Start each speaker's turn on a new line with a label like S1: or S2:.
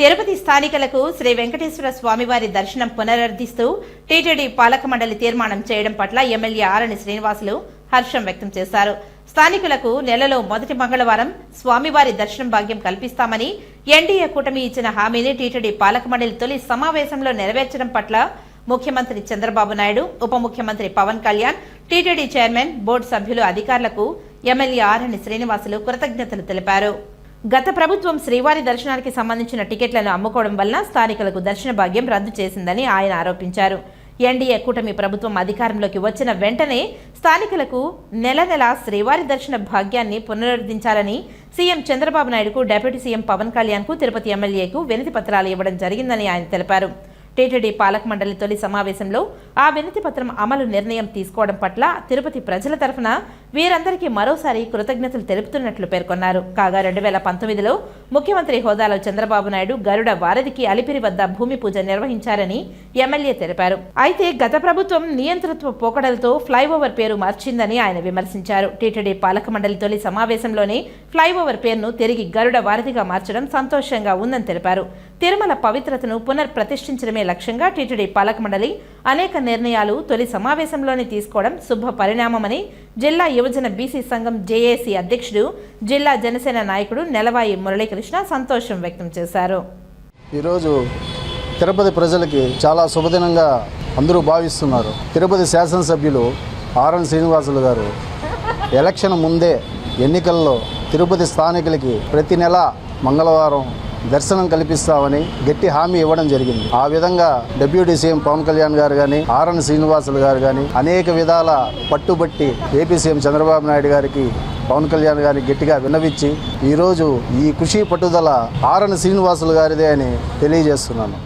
S1: తిరుపతి స్థానికులకు శ్రీ వెంకటేశ్వర స్వామివారి దర్శనం పునరుద్ధరిస్తూ టీటీడీ పాలక మండలి తీర్మానం చేయడం పట్ల ఎమ్మెల్యే ఆరణి శ్రీనివాసులు హర్షం వ్యక్తం చేశారు. స్థానికులకు నెలలో మొదటి మంగళవారం స్వామివారి దర్శనం భాగ్యం కల్పిస్తామని ఎన్డీఏ కూటమి ఇచ్చిన హామీని టీటీడీ పాలక మండలి తొలి సమావేశంలో నెరవేర్చడం పట్ల ముఖ్యమంత్రి చంద్రబాబు నాయుడు ఉప ముఖ్యమంత్రి Pawan Kalyan TTD chairman board సభ్యులు అధికారులకు ఎమ్మెల్యే ఆరణి శ్రీనివాసులు కృతజ్ఞతలు తెలిపారు. గత ప్రభుత్వం శ్రీవారి దర్శనానికి సంబంధించిన టికెట్లను అమ్ముకోవడం వల్ల స్థానికులకు దర్శన భాగ్యం రద్దు చేసిందని ఆయన ఆరోపించారు. ఎన్డీఏ కూటమి ప్రభుత్వం అధికారంలోకి వచ్చిన వెంటనే స్థానికులకు నెల నెల శ్రీవారి దర్శన భాగ్యాన్ని పునరుద్ధరించాలని సీఎం చంద్రబాబు నాయుడుకు డిప్యూటీ సీఎం పవన్ కళ్యాణ్కు తిరుపతి ఎమ్మెల్యేకు వినతి పత్రాలు ఇవ్వడం జరిగిందని ఆయన తెలిపారు. టీటీడీ పాలక మండలి తొలి సమావేశంలో ఆ వినతి పత్రం అమలు నిర్ణయం తీసుకోవడం పట్ల తిరుపతి ప్రజల తరఫున వీరందరికీ మరోసారి కృతజ్ఞతలు తెలుపుతున్నట్లు పేర్కొన్నారు. కాగా రెండు వేల పంతొమ్మిదిలో ముఖ్యమంత్రి హోదాలో చంద్రబాబు నాయుడు గరుడ వారధికి అలిపిరి వద్ద భూమి పూజ నిర్వహించారని ఎమ్మెల్యే తెలిపారు. అయితే గత ప్రభుత్వం నియంతృత్వ పోకడలతో ఫ్లైఓవర్ పేరు మార్చిందని ఆయన విమర్శించారు. టీటీడీ పాలక మండలి తొలి సమావేశంలోనే ఫ్లైఓవర్ పేరును తిరిగి గరుడ వారధిగా మార్చడం సంతోషంగా ఉందని తెలిపారు. తిరుమల పవిత్రతను పునర్ ప్రతిష్ఠించడమే లక్ష్యంగా టీటీడీ పాలక మండలి అనేక నిర్ణయాలు తొలి సమావేశంలోనే తీసుకోవడం శుభ పరిణామమని జిల్లా యువజన బీసీ సంఘం జేఏసీ అధ్యక్షుడు జిల్లా జనసేన నాయకుడు నెలవాయి మురళీకృష్ణ సంతోషం వ్యక్తం చేశారు.
S2: ఈరోజు తిరుపతి ప్రజలకి చాలా శుభదినంగా అందరూ భావిస్తున్నారు. తిరుపతి శాసనసభ్యులు ఆర్ఎన్ శ్రీనివాసులు గారు ఎలక్షన్ ముందే ఎన్నికల్లో తిరుపతి స్థానికులకి ప్రతి నెల మంగళవారం దర్శనం కల్పిస్తామని గట్టి హామీ ఇవ్వడం జరిగింది. ఆ విధంగా డిప్యూటీ సీఎం పవన్ కళ్యాణ్ గారు కానీ ఆర్ఎన్ శ్రీనివాసులు గారు కానీ అనేక విధాల పట్టుబట్టి ఏపీ సీఎం చంద్రబాబు నాయుడు గారికి పవన్ కళ్యాణ్ గారిని గట్టిగా విన్నవించి ఈరోజు ఈ కృషి పట్టుదల ఆర్ఎన్ శ్రీనివాసులు గారిదే అని తెలియజేస్తున్నాను.